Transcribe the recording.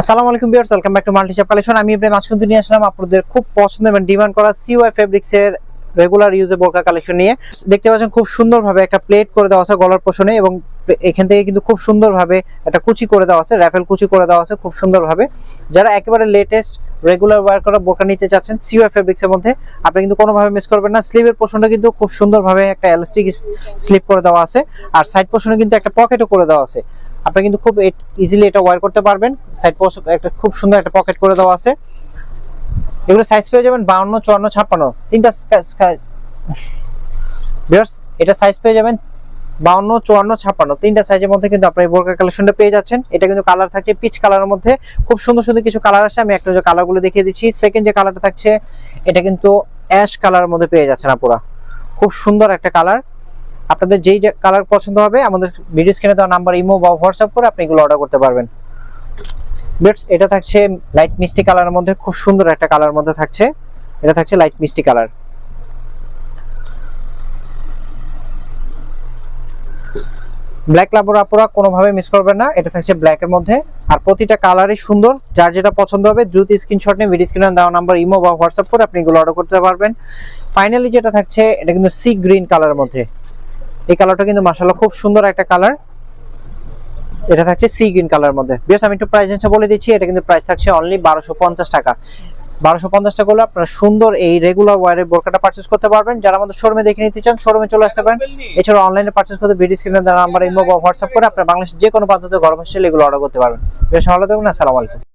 আসসালামু আলাইকুম viewers, welcome back to multishop collection. আমি ইব্রাহিম আজকে নিয়ে আসলাম আপনাদের খুব পছন্দ এবং ডিমান্ড করা সিওয়াই ফেব্রিক্স এর রেগুলার ইউজে বোরকা কালেকশন নিয়ে। দেখতে পাচ্ছেন খুব সুন্দরভাবে একটা প্লেট করে দেওয়া আছে গলার পোষণে এবং এখান থেকে কিন্তু খুব সুন্দরভাবে একটা কুচি করে দেওয়া আছে র্যাফেল কুচি করে দেওয়া আছে খুব সুন্দরভাবে। যারা একেবারে লেটেস্ট রেগুলার ওয়ার করা বোরকা নিতে চাচ্ছেন সিওয়াই ফেব্রিক্স এর মধ্যে, আপনি কিন্তু কোনোভাবে মিস করবেন না। স্লিভের পোষণটা কিন্তু খুব সুন্দরভাবে একটা এলাস্টিক স্লিপ করে দেওয়া আছে। আর সাইড পোষণে কিন্তু একটা পকেটও করে দেওয়া আছে। আপনি কিন্তু খুব ইজিলি এটা ওয়ার করতে পারবেন। সাইড পোস্ট একটা খুব সুন্দর একটা পকেট করে দেওয়া আছে। এগুলো সাইজ পেয়ে যাবেন বাউন্ন, চুয়ান্ন, ছাপ্পান্ন। তিনটা এটা সাইজ পেয়ে যাবেন বাউন্ন, চুয়ান্ন, ছাপ্পান্ন। তিনটা সাইজের মধ্যে কিন্তু আপনার এই বোরকা কালেকশনটা পেয়ে যাচ্ছেন। এটা কিন্তু কালার থাকছে পিচ কালারের মধ্যে। খুব সুন্দর সুন্দর কিছু কালার আছে আমি একটা যে কালারগুলো দেখিয়ে দিচ্ছি সেকেন্ড যে কালারটা থাকছে, এটা কিন্তু অ্যাশ কালারের মধ্যে পেয়ে যাচ্ছেন আপুরা। খুব সুন্দর একটা কালার আপনাদের যেই কালার পছন্দ হবে, আমাদের ভিডিও স্ক্রিনে দেওয়া নাম্বার ইমো বা হোয়াটসঅ্যাপ করে আপনি এগুলো অর্ডার করতে পারবেন। বেটস এটা থাকছে লাইট মিষ্টি কালারের মধ্যে, খুব সুন্দর একটা কালার মধ্যে থাকছে। এটা থাকছে লাইট মিষ্টি কালার ব্ল্যাক লাবর আপুরা কোনোভাবে মিস করবেন না, এটা থাকছে ব্ল্যাক এর মধ্যে। আর প্রতিটা কালারই সুন্দর, যার যেটা পছন্দ হবে, দ্রুত স্ক্রিনশট নিয়ে ভিডিও স্ক্রিনে দেওয়া নাম্বার ইমো বা হোয়াটসঅ্যাপ করে আপনি এগুলো অর্ডার করতে পারবেন। ফাইনালি যেটা থাকছে, এটা কিন্তু সি গ্রিন কালারের মধ্যে। এই কালারটা কিন্তু মাশাআল্লাহ খুব সুন্দর একটা কালার এটা থাকছে সি গ্রিন কালারের মধ্যে। বেশ আমি একটু প্রাইস রেঞ্জটা বলে দিচ্ছি, এটা কিন্তু প্রাইস থাকছে অনলি বারোশো টাকা। বারোশো পঞ্চাশ টাকা হলে আপনারা সুন্দর এই রেগুলার ওয়ারের বোরকাটা পারচেস করতে পারবেন। যারা আমাদের শোরুমে দেখে নিতে চান শোরুমে চলে আসতে পারেন। এছাড়া অনলাইনে পারচেস করতে ভিডিও স্ক্রিনে দেওয়া নাম্বার ইমো বা হোয়াটসঅ্যাপ করে আপনারা বাংলাদেশের যে কোনো থেকে ঘর বসে এগুলো অর্ডার করতে পারবেন। বেশ ভালো থাকবেন, আসসালামু আলাইকুম।